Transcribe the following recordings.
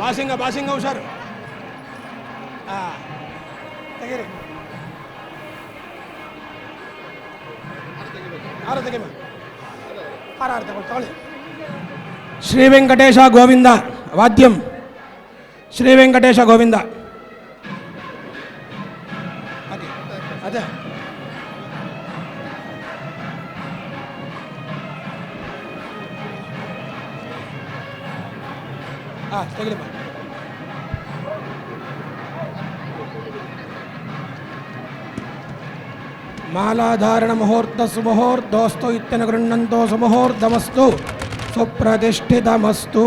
భాషంగా భాషంగా హుషారు. శ్రీ వెంకటేశ గోవింద వాద్యం. శ్రీ వెంకటేశ గోవింద. ಹಾಂ ತೆಗಿಲಿಮ್ಮ ಮಾಲಾಧಾರಣ ಮುಹೂರ್ತ ಸುಮುಹೂರ್ತೋಸ್ತು ಇತ್ಯನ ಗೃಹಂತೋ ಸುಪ್ರತಿಷ್ಠಿತ ಸುಪ್ರತಿಷ್ಠಿತಮಸ್ತು.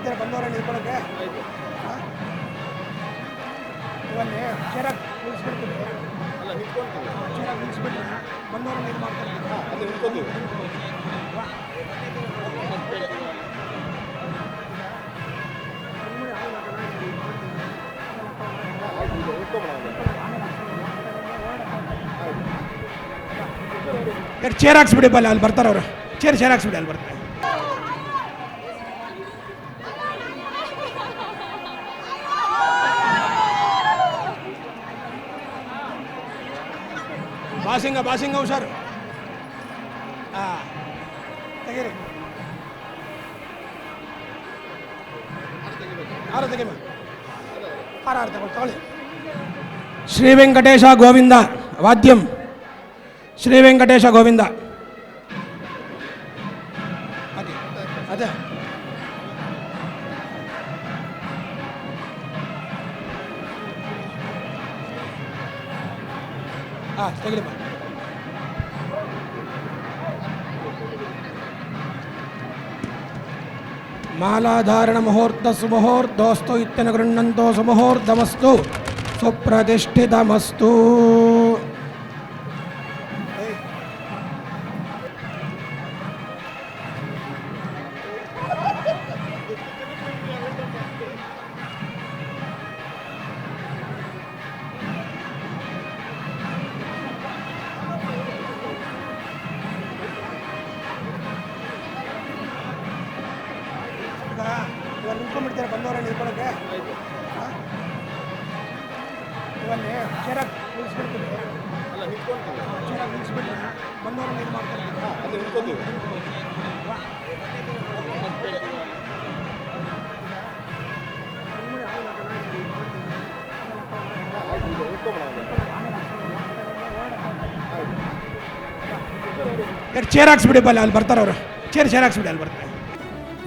ನಿಂತ್ಕೊಂಡ್ಬಿಡ್ತಾರೆ ಬಂದವರ ನಿಂತ್ಕೊಳ್ಳೋಕೆ ಇವನ್ನೇ ಚೇರಾಗಿ ನಿಲ್ಲಿಸ್ಬಿಡ್ತೀವಿ ಚೇರಾಗಿ ನಿಲ್ಲಿಸ್ಬಿಟ್ರೆ ಬಂದವರ ಇದು ಮಾಡ್ತಾರೆ. ಚೇರ್ ಹಾಕ್ಸ್ಬಿಡಿ ಬಲ್ಲ ಅಲ್ಲಿ ಬರ್ತಾರೆ ಅವರು. ಚೇರ್ ಚೇರ್ ಹಾಕ್ಸ್ಬಿಡಿ ಅಲ್ಲಿ ಬರ್ತಾರೆ. ಬಾಸಿಂಗ ಬಾಸಿಂಗ ಹುಷಾರು ಹಾಂ ತೆಗೀರಿ ಹಾರ ತೆಗಿಮ ಹಾರ ಹಾರ ತಗೊಳ್ಳಿ ತಗೊಳ್ಳಿ ಶ್ರೀ ವೆಂಕಟೇಶ ಗೋವಿಂದ ವಾದ್ಯಂ ಶ್ರೀ ವೆಂಕಟೇಶ ಗೋವಿಂದ ಅದೇ ಅದೇ ಹಾಂ ತೆಗಿಲಿಮ್ಮ ಮಾಲಾಧಾರಣ ಮುಹೂರ್ತ ಸುಮುಹೂರ್ದೋಸ್ತು ಇತ್ತನ ಗೃಹಂತೋ ಸುಮುಹೂರ್ತಮಸ್ತು ಸುಪ್ರತಿಷ್ಠಿತಮಸ್ತು. ಇವಾಗ ನಿಂತ್ಕೊಂಡ್ಬಿಡ್ತಾರೆ ಬಂದವರ ನಿಂತ್ಕೊಳ್ಳೋಕೆ ಹಾಂ? ಇವಲ್ಲಿ ಚೇರಾಗಿ ನಿಲ್ಲಿಸ್ಬಿಡ್ತೀವಿ ಚೇರಾಗಿ ನಿಲ್ಲಿಸ್ಬಿಟ್ರೆ ಬಂದವರ ಇದು ಮಾಡ್ತಾರೆ. ಚೇರ್ ಹಾಕ್ಸ್ಬಿಡಿ ಬಲ್ಲ ಅಲ್ಲಿ ಬರ್ತಾರೆ ಅವರು. ಚೇರ್ ಚೇರ್ ಹಾಕ್ಸ್ಬಿಡಿ ಅಲ್ಲಿ ಬರ್ತಾರೆ.